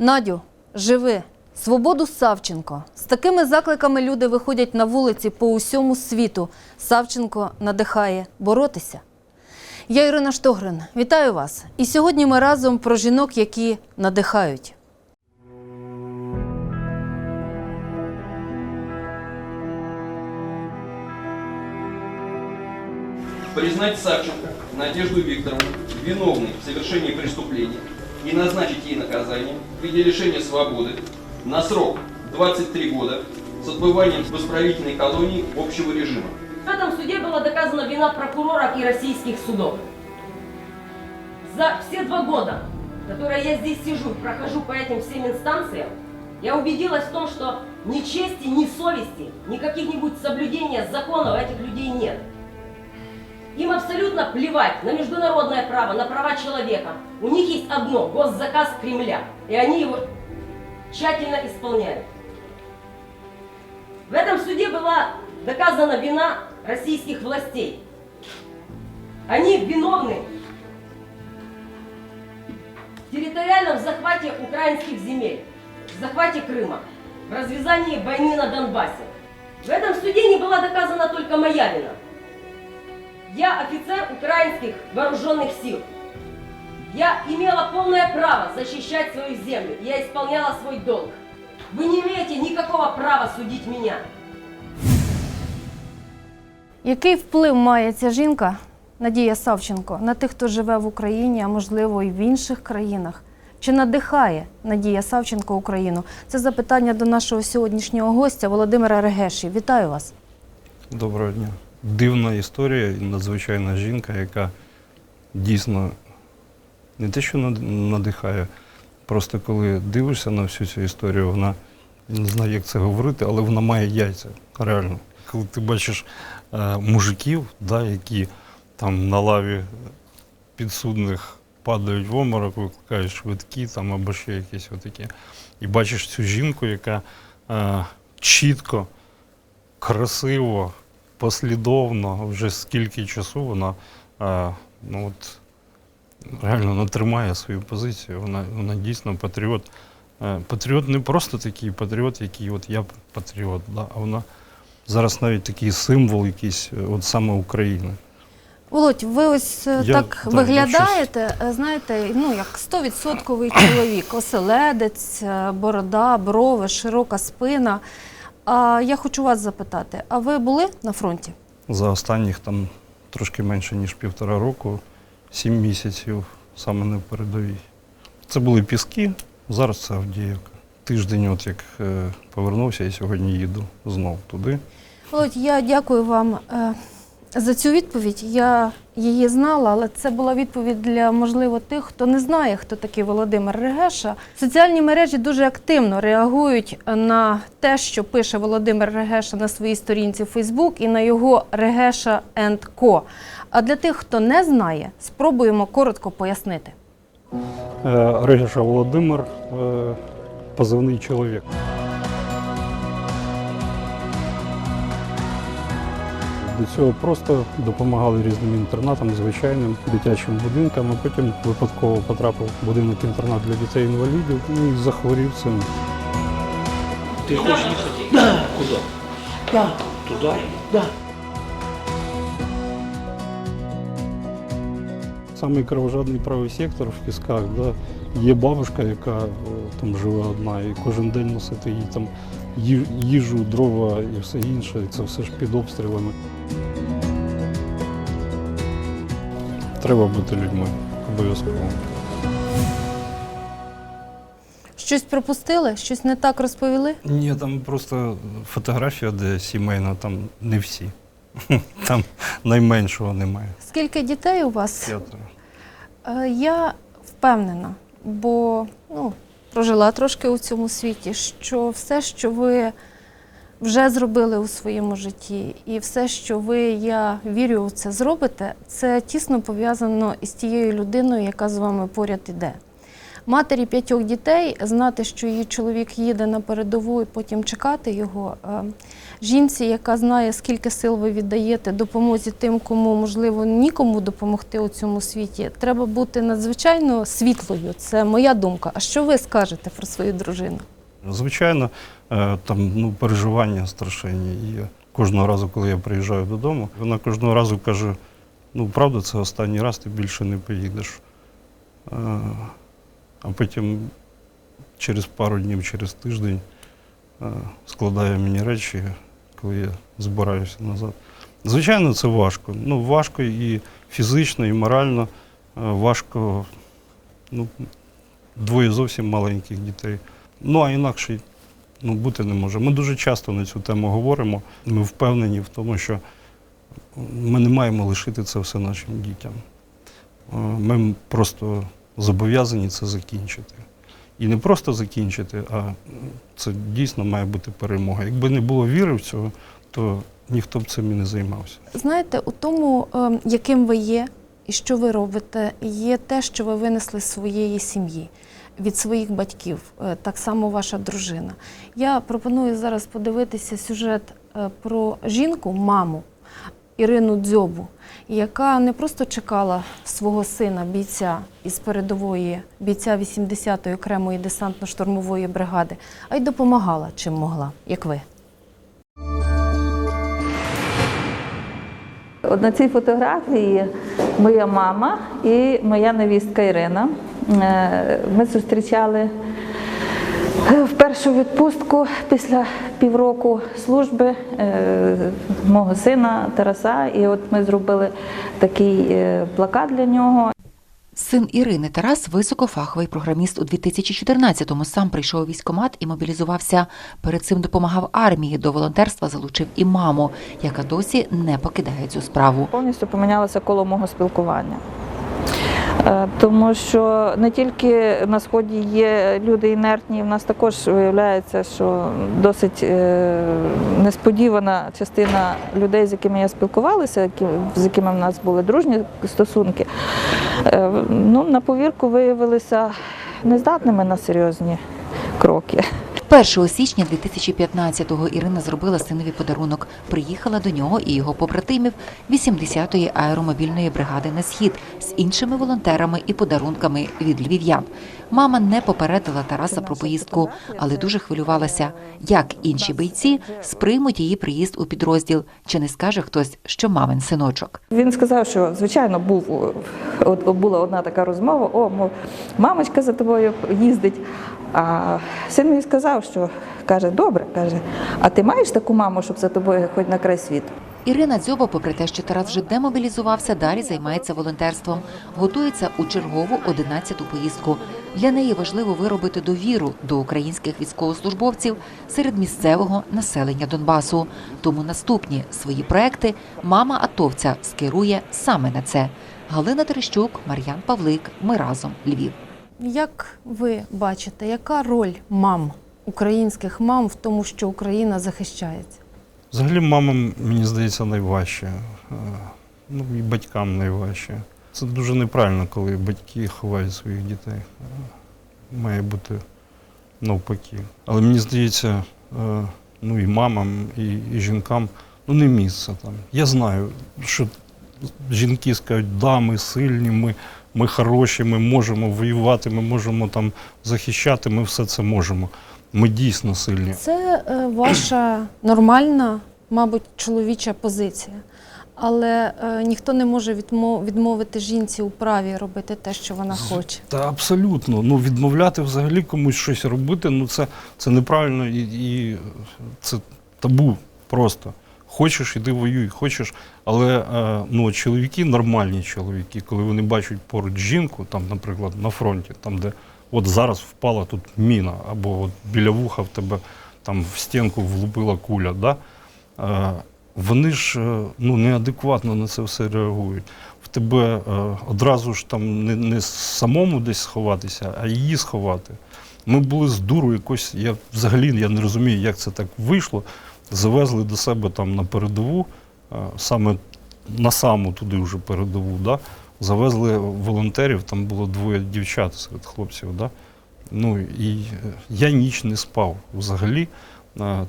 Надю, живи! Свободу Савченко. З такими закликами люди виходять на вулиці по усьому світу. Савченко надихає боротися. Я Ірина Штогрин. Вітаю вас. І сьогодні ми разом про жінок, які надихають. признать Савченко Надежду Викторовну виновной в совершении преступления и назначить ей наказание в виде лишения свободы на срок 23 года с отбыванием в исправительной колонии общего режима. В этом суде была доказана вина прокурора и российских судов. За все два года, которые я здесь сижу, прохожу по этим всем инстанциям, я убедилась в том, что ни чести, ни совести, ни каких-нибудь соблюдения законов этих людей нет. Им абсолютно плевать на международное право, на права человека. У них есть одно – госзаказ Кремля, и они его тщательно исполняют. В этом суде была доказана вина российских властей. Они виновны в территориальном захвате украинских земель, в захвате Крыма, в развязании войны на Донбассе. В этом суде не была доказана только моя вина. Я офицер украинских вооруженных сил. Я имела полное право защищать свою землю. Я исполняла свой долг. Вы не имеете никакого права судить меня. Який вплив має ця жінка, Надія Савченко, на тих, хто живе в Україні, а можливо і в інших країнах? Чи надихає Надія Савченко Україну? Це запитання до нашого сьогоднішнього гостя Володимира Регеші. Вітаю вас. Доброго дня. Дивна історія надзвичайна жінка, яка дійсно не те, що надихає, просто коли дивишся на всю цю історію, вона не знаю, як це говорити, але вона має яйця. Реально. Коли ти бачиш е, мужиків, да, які там на лаві підсудних падають в оморок, викликають швидкі там, або ще якісь отакі. І бачиш цю жінку, яка е, чітко, красиво, послідовно, вже скільки часу вона е, ну, от, реально вона тримає свою позицію. Вона, вона дійсно патріот. Е, Патріот не просто такий патріот, який от я патріот, да, а вона зараз навіть такий символ якийсь е, от саме України. Володь, ви ось Я- так так, виглядаєте, е, знаєте, ну як 100% чоловік, оселедець, борода, брови, широка спина. А я хочу вас запитати: а ви були на фронті? За останніх там трошки менше, ніж півтора року, сім місяців саме на передовій. Це були піски, зараз це Авдіївка. Тиждень, от як е, повернувся, і сьогодні їду знов туди. Володь, я дякую вам е, за цю відповідь. Я її знала, але це була відповідь для можливо тих, хто не знає, хто такий Володимир Регеша. Соціальні мережі дуже активно реагують на те, що пише Володимир Регеша на своїй сторінці Facebook і на його Регеша Co. А для тих, хто не знає, спробуємо коротко пояснити. Е, Регіша Володимир, е, позивний чоловік. До цього просто допомагали різним інтернатам, звичайним дитячим будинкам, а потім випадково потрапив в будинок інтернат для дітей-інвалідів і захворів цим. Ты хочешь не хотеть? Да. Куда? Да. Туда? Да. Самий кровожадний правий сектор в Пісках, да, є бабушка, яка е, там живе одна, і кожен день носити їй там їжу, дрова і все інше. І це все ж під обстрілами. Треба бути людьми обов'язково. Щось пропустили, щось не так розповіли. Ні, там просто фотографія, де сімейна, там не всі. Там найменшого немає. Скільки дітей у вас? П'ятеро. Е, Я впевнена, бо ну, прожила трошки у цьому світі, що все, що ви вже зробили у своєму житті, і все, що ви, я вірю, це зробите, це тісно пов'язано із тією людиною, яка з вами поряд іде. Матері п'ятьох дітей знати, що її чоловік їде на передову і потім чекати його. е, Жінці, яка знає, скільки сил ви віддаєте допомозі тим, кому можливо нікому допомогти у цьому світі, треба бути надзвичайно світлою. Це моя думка. А що ви скажете про свою дружину? Звичайно, е, там ну, переживання страшенні. І кожного разу, коли я приїжджаю додому, вона кожного разу каже: ну, правда, це останній раз, ти більше не поїдеш. Е, А потім через пару днів, через тиждень е, складає мені речі, коли я збираюся назад. Звичайно, це важко. Ну, важко і фізично, і морально. Е, Важко ну, двоє зовсім маленьких дітей. Ну, а інакше ну, бути не може. Ми дуже часто на цю тему говоримо. Ми впевнені в тому, що ми не маємо лишити це все нашим дітям. Е, Ми просто зобов'язані це закінчити. І не просто закінчити, а це дійсно має бути перемога. Якби не було віри в цього, то ніхто б цим і не займався. Знаєте, у тому, е, яким ви є і що ви робите, є те, що ви винесли з своєї сім'ї, від своїх батьків, е, так само ваша дружина. Я пропоную зараз подивитися сюжет е, про жінку, маму Ірину Дзьобу, яка не просто чекала свого сина, бійця із передової, бійця 80-ї окремої десантно-штурмової бригади, а й допомагала чим могла, як ви. От на цій фотографії моя мама і моя невістка Ірина. Е, Ми зустрічали е, в першу відпустку після півроку служби е, мого сина Тараса. І от ми зробили такий плакат для нього. Син Ірини Тарас високофаховий програміст у 2014-му сам прийшов у військкомат і мобілізувався. Перед цим допомагав армії. До волонтерства залучив і маму, яка досі не покидає цю справу. Повністю помінялося коло мого спілкування. Е, Тому що не тільки на сході є люди інертні, в нас також виявляється, що досить е, несподівана частина людей, з якими я спілкувалася, з якими в нас були дружні стосунки, е, ну, на повірку виявилися нездатними на серйозні кроки. 1 січня 2015-го Ірина зробила синові подарунок. Приїхала до нього і його побратимів 80-ї аеромобільної бригади на схід з іншими волонтерами і подарунками від львів'ян. Мама не попередила Тараса про поїздку, але дуже хвилювалася, як інші бійці сприймуть її приїзд у підрозділ. Чи не скаже хтось, що мамин синочок? Він сказав, що звичайно був от, була одна така розмова: о, мов, мамочка за тобою їздить. А син мені сказав, що каже, добре, каже, а ти маєш таку маму, щоб за тобою хоч на край світу? Ірина Дзьоба, попри те, що Тарас вже демобілізувався, далі займається волонтерством. Готується у чергову 11-ту поїздку. Для неї важливо виробити довіру до українських військовослужбовців серед місцевого населення Донбасу. Тому наступні свої проекти мама атовця скерує саме на це. Галина Терещук, Мар'ян Павлик. Ми разом Львів. Як ви бачите, яка роль мам, українських мам в тому, що Україна захищається? Взагалі, мамам, мені здається, найважче. Е, Ну, і батькам найважче. Це дуже неправильно, коли батьки ховають своїх дітей. Має бути навпаки. Але мені здається, е, ну і мамам, і, і жінкам ну не місце там. Я знаю, що жінки скажуть, да, ми сильні, ми, ми хороші, ми можемо воювати, ми можемо там захищати, ми все це можемо. Ми дійсно сильні. Це е, ваша нормальна, мабуть, чоловіча позиція. Але е, ніхто не може відмо- відмовити жінці у праві робити те, що вона хоче. Та абсолютно. Ну, відмовляти взагалі комусь щось робити, ну це, це неправильно і, і це табу просто. Хочеш, іди воюй, хочеш. Але е, ну, чоловіки, нормальні чоловіки, коли вони бачать поруч жінку, там, наприклад, на фронті, там, де от зараз впала тут міна, або от біля вуха в тебе там в стінку влупила куля, да? е, вони ж е, ну, неадекватно на це все реагують. В тебе одразу ж там не, не самому десь сховатися, а її сховати. Ми були з дуру якось, я взагалі я не розумію, як це так вийшло. Завезли до себе там на передову, е, саме на саму туди вже передову, да? завезли волонтерів, там було двоє дівчат серед хлопців. Да? Ну і е, я ніч не спав взагалі.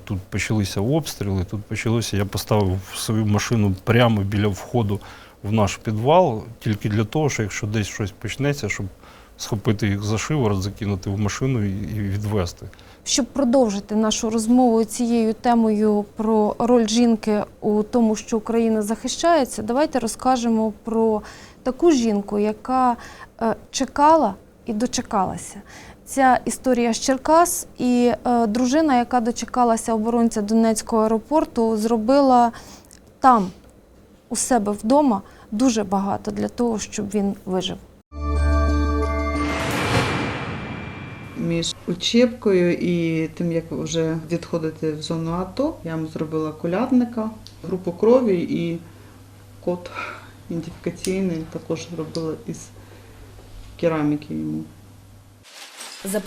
Тут почалися обстріли, тут почалося, я поставив свою машину прямо біля входу в наш підвал, тільки для того, що якщо десь щось почнеться, щоб схопити їх за шиворот, закинути в машину і відвезти. Щоб продовжити нашу розмову цією темою про роль жінки у тому, що Україна захищається, давайте розкажемо про таку жінку, яка е, чекала і дочекалася. Ця історія з Черкас і е, дружина, яка дочекалася оборонця Донецького аеропорту, зробила там, у себе вдома, дуже багато для того, щоб він вижив. Між учебкою і тим, як вже відходити в зону АТО. Я вам зробила колядника, групу крові і код ідентифікаційний також робила із кераміки йому. За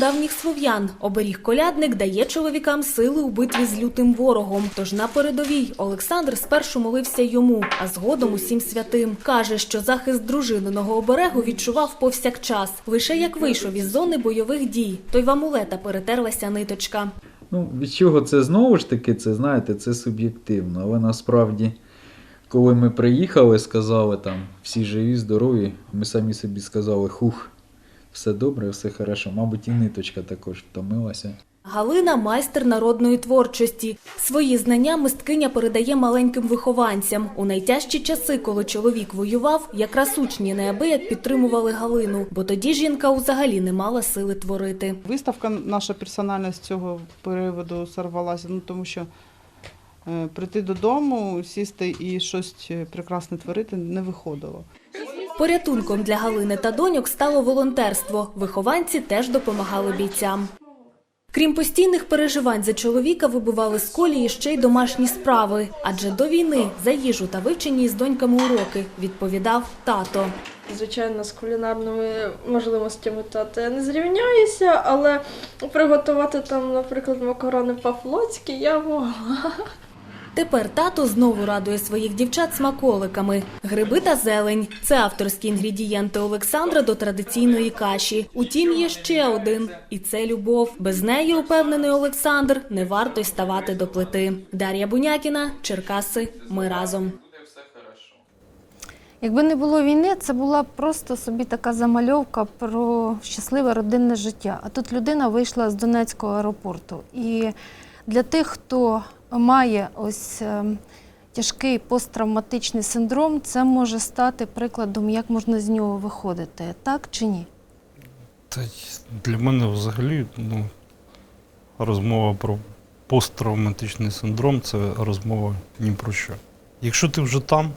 давніх слов'ян, оберіг колядник дає чоловікам сили у битві з лютим ворогом. Тож на передовій Олександр спершу молився йому, а згодом усім святим. Каже, що захист дружининого оберегу відчував повсякчас. Лише як вийшов із зони бойових дій, то й в амулета перетерлася ниточка. Ну, від чого це знову ж таки, це знаєте, це суб'єктивно. Але насправді, коли ми приїхали, сказали там всі живі, здорові, ми самі собі сказали, хух, все добре, все хорошо. Мабуть, і ниточка також втомилася. Галина майстер народної творчості. Свої знання мисткиня передає маленьким вихованцям. У найтяжчі часи, коли чоловік воював, якраз учні неабияк підтримували Галину, бо тоді жінка взагалі не мала сили творити. Виставка наша персональна з цього переводу сорвалася, ну тому що е, прийти додому, сісти і щось е, прекрасне творити не виходило. Порятунком для Галини та доньок стало волонтерство. Вихованці теж допомагали бійцям. Крім постійних переживань за чоловіка, вибивали з колії ще й домашні справи. Адже до війни за їжу та вивчені із доньками уроки відповідав тато. Звичайно, з кулінарними можливостями тата я не зрівняюся, але приготувати там, наприклад, макарони по-флотськи я могла. Тепер тато знову радує своїх дівчат смаколиками. Гриби та зелень це авторські інгредієнти Олександра до традиційної каші. Утім, є ще один, і це любов. Без неї, упевнений Олександр, не варто й ставати до плити. Дар'я Бунякіна, Черкаси. Ми разом. Якби не було війни, це була просто собі така замальовка про щасливе родинне життя. А тут людина вийшла з Донецького аеропорту. І для тих, хто має ось е, тяжкий посттравматичний синдром, це може стати прикладом, як можна з нього виходити, так чи ні? Та для мене взагалі ну, розмова про посттравматичний синдром це розмова ні про що. Якщо ти вже там,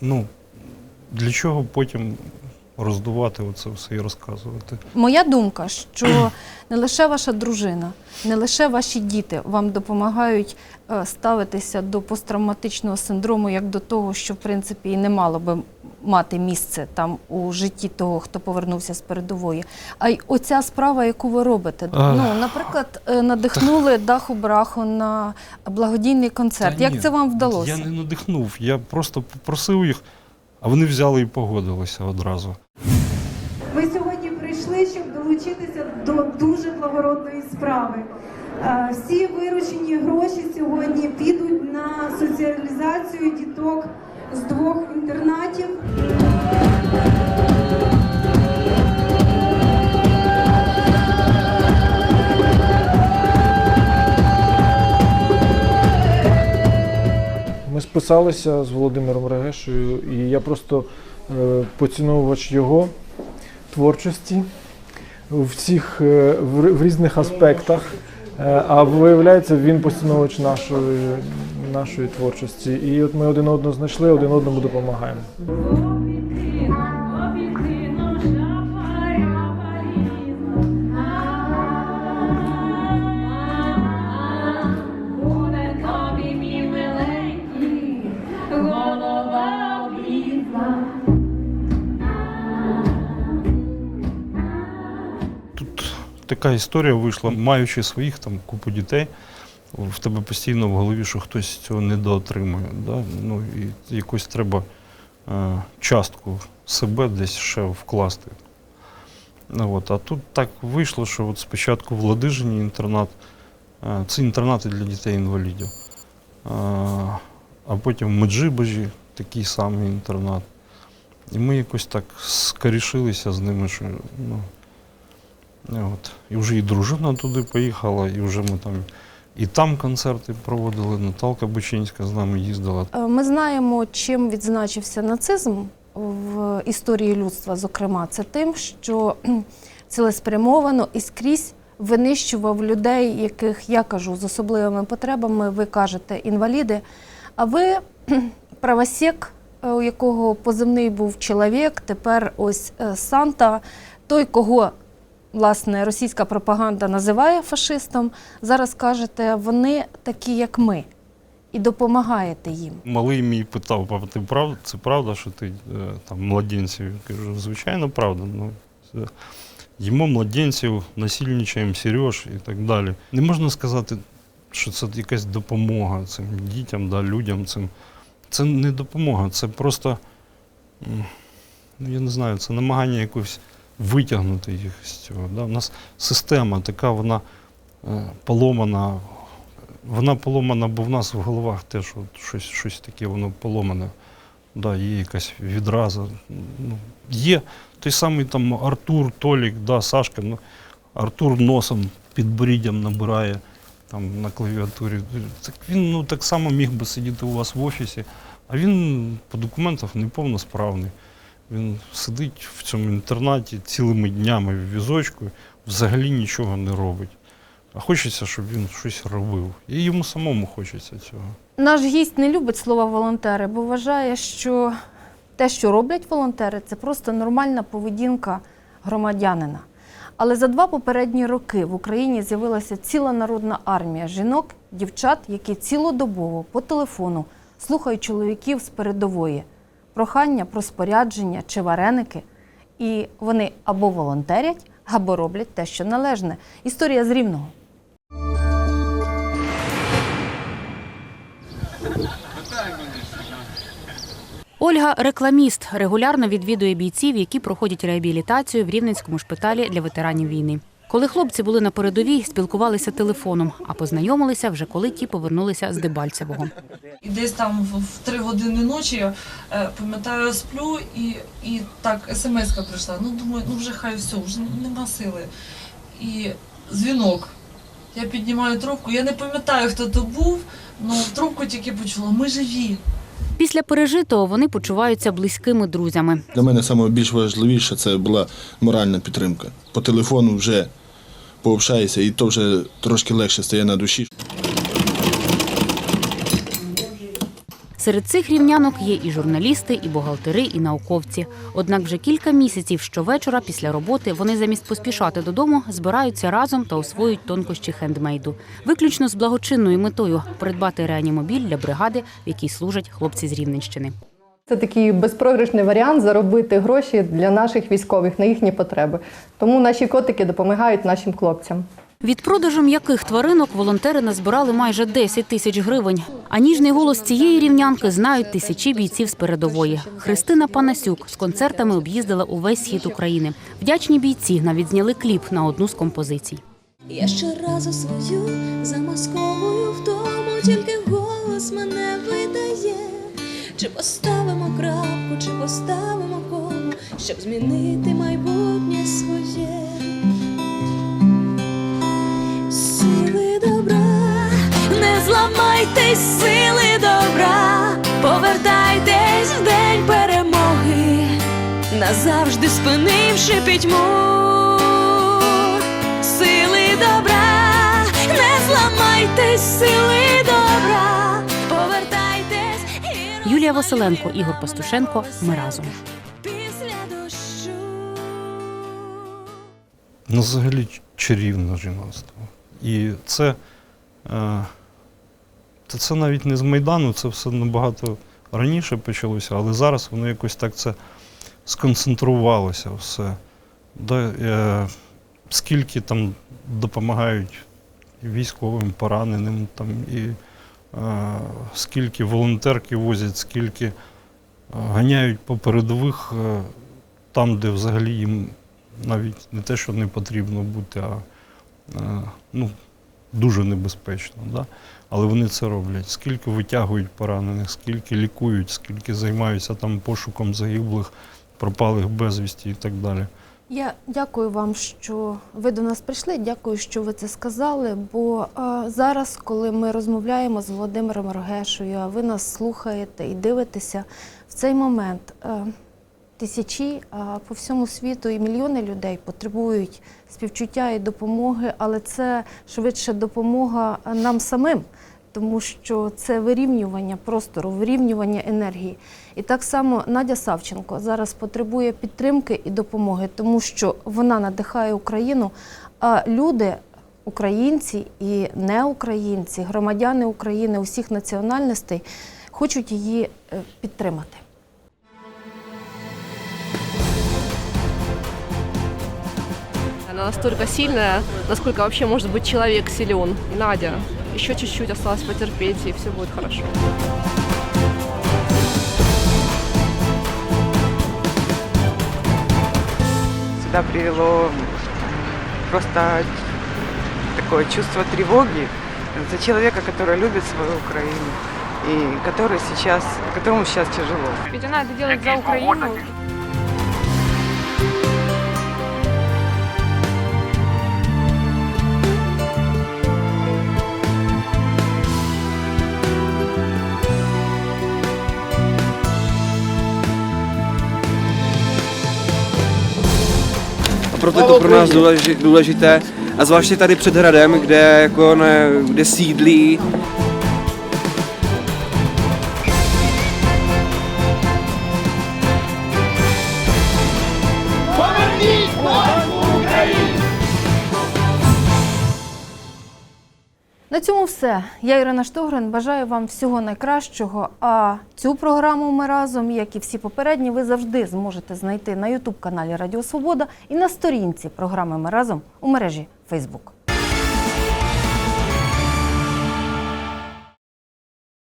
ну для чого потім роздувати оце все і розказувати? Моя думка, що не лише ваша дружина, не лише ваші діти вам допомагають е, ставитися до посттравматичного синдрому як до того, що в принципі і не мало би мати місце там у житті того, хто повернувся з передової. А й оця справа, яку ви робите. Ну, наприклад, е, надихнули даху браху на благодійний концерт. Та Як ні, це вам вдалося? Я не надихнув, я просто попросив їх, а вони взяли і погодилися одразу. Ви сьогодні прийшли, щоб долучитися до дуже благородної справи. Е, Всі виручені гроші сьогодні підуть на соціалізацію діток з двох інтернатів. Ми списалися з Володимиром Регешою, і я просто е, поціновувач його творчості в всіх е, в, в різних аспектах. Е, а виявляється, він поціновувач нашої, нашої творчості. І от ми один одного знайшли, один одному допомагаємо. Така історія вийшла, маючи своїх там купу дітей, в тебе постійно в голові, що хтось цього недоотримує. Да? Ну, і якось треба е, частку себе десь ще вкласти. Ну, от, а тут так вийшло, що от спочатку в Ладижині інтернат, е, це інтернати для дітей-інвалідів, Е, а потім в Меджибожі такий самий інтернат. І ми якось так скорішилися з ними, що ну, от. І вже і дружина туди поїхала, і вже ми там і там концерти проводили. Наталка Бучинська з нами їздила. Е, Ми знаємо, чим відзначився нацизм в історії людства, зокрема, це тим, що цілеспрямовано і скрізь винищував людей, яких я кажу з особливими потребами, ви кажете інваліди. А ви правосек, е, у якого позивний був чоловік, тепер ось е, Санта, той, кого власне російська пропаганда називає фашистом, зараз кажете, вони такі, як ми, і допомагаєте їм. Малий мій питав, папа, ти прав, це правда, що ти е, там младенців? Кажу, звичайно, правда. Ну, це, їмо младенців, насильничаємо Сереж і так далі. Не можна сказати, що це якась допомога цим дітям, да, людям. Цим. Це не допомога, це просто, ну, я не знаю, це намагання якось витягнути їх з цього. Да? У нас система така, вона е, поломана. Вона поломана, бо в нас в головах теж от щось, щось таке, воно поломане. Да, є якась відраза. Ну, є той самий там Артур, Толік, да, Сашка. Ну, Артур носом підборіддям набирає там на клавіатурі. Так він ну, так само міг би сидіти у вас в офісі, а він по документах неповносправний. Він сидить в цьому інтернаті цілими днями в візочку, взагалі нічого не робить. А хочеться, щоб він щось робив. І йому самому хочеться цього. Наш гість не любить слова волонтери, бо вважає, що те, що роблять волонтери, це просто нормальна поведінка громадянина. Але за два попередні роки в Україні з'явилася ціла народна армія жінок, дівчат, які цілодобово по телефону слухають чоловіків з передової, прохання про спорядження чи вареники. І вони або волонтерять, або роблять те, що належне. Історія з Рівного. Ольга рекламіст, регулярно відвідує бійців, які проходять реабілітацію в Рівненському шпиталі для ветеранів війни. Коли хлопці були на передовій, спілкувалися телефоном, а познайомилися вже коли ті повернулися з Дебальцевого. І десь там в, три години ночі я е, пам'ятаю, сплю і, і так смс-ка прийшла. Ну думаю, ну вже хай все, вже нема сили. І дзвінок. Я піднімаю трубку. Я не пам'ятаю, хто то був, але в трубку тільки почула, ми живі. Після пережитого вони почуваються близькими друзями. Для мене найбільш важливіше це була моральна підтримка. По телефону вже пообщаєшся, і то вже трошки легше стає на душі. Серед цих рівнянок є і журналісти, і бухгалтери, і науковці. Однак вже кілька місяців щовечора після роботи вони замість поспішати додому збираються разом та освоюють тонкощі хендмейду. Виключно з благочинною метою придбати реанімобіль для бригади, в якій служать хлопці з Рівненщини. Це такий безпрограшний варіант заробити гроші для наших військових на їхні потреби. Тому наші котики допомагають нашим хлопцям. Від продажу м'яких тваринок волонтери назбирали майже 10 тисяч гривень. А ніжний голос цієї рівнянки знають тисячі бійців з передової. Христина Панасюк з концертами об'їздила увесь схід України. Вдячні бійці навіть зняли кліп на одну з композицій. Я щоразу свою замасковую в тому, тільки голос мене видає. Чи поставимо крапку, чи поставимо кому, щоб змінити майбутнє своє. Сили добра, не зламайтесь, сили добра, повертайтесь в день перемоги, назавжди спинивши пітьму. Сили добра, не зламайтесь, сили добра, Юлія Василенко, Ігор Пастушенко. Ми разом. Ну, взагалі чарівне жіноцтво. І це, це, це навіть не з Майдану, це все набагато раніше почалося, але зараз воно якось так це сконцентрувалося все. Е, скільки там допомагають військовим пораненим, там, і скільки волонтерки возять, скільки ганяють по передових там, де взагалі їм навіть не те, що не потрібно бути, а ну, дуже небезпечно. Да? Але вони це роблять. Скільки витягують поранених, скільки лікують, скільки займаються там пошуком загиблих, пропалих безвісті і так далі. Я дякую вам, що ви до нас прийшли. Дякую, що ви це сказали. Бо е, зараз, коли ми розмовляємо з Володимиром Рогешою, а ви нас слухаєте і дивитеся, в цей момент е, тисячі а по всьому світу і мільйони людей потребують співчуття і допомоги, але це швидше допомога нам самим. Тому що це вирівнювання простору, вирівнювання енергії. І так само Надя Савченко зараз потребує підтримки і допомоги, тому що вона надихає Україну. А люди, українці і неукраїнці, громадяни України усіх національностей хочуть її е, підтримати. Она настолько сильная, насколько вообще может быть человек силен. Надя, еще чуть-чуть осталось потерпеть, и все будет хорошо. сюда привело просто такое чувство тревоги за человека, который любит свою Украину и который сейчас, которому сейчас тяжело. Ведь она это делает за Украину. Proto je to pro nás důleži- důležité. A zvláště tady před hradem, kde, jako ne, kde sídlí все. Я Ірина Штогрин. Бажаю вам всього найкращого. А цю програму ми разом, як і всі попередні, ви завжди зможете знайти на Ютуб каналі Радіо Свобода і на сторінці програми Ми разом у мережі Фейсбук.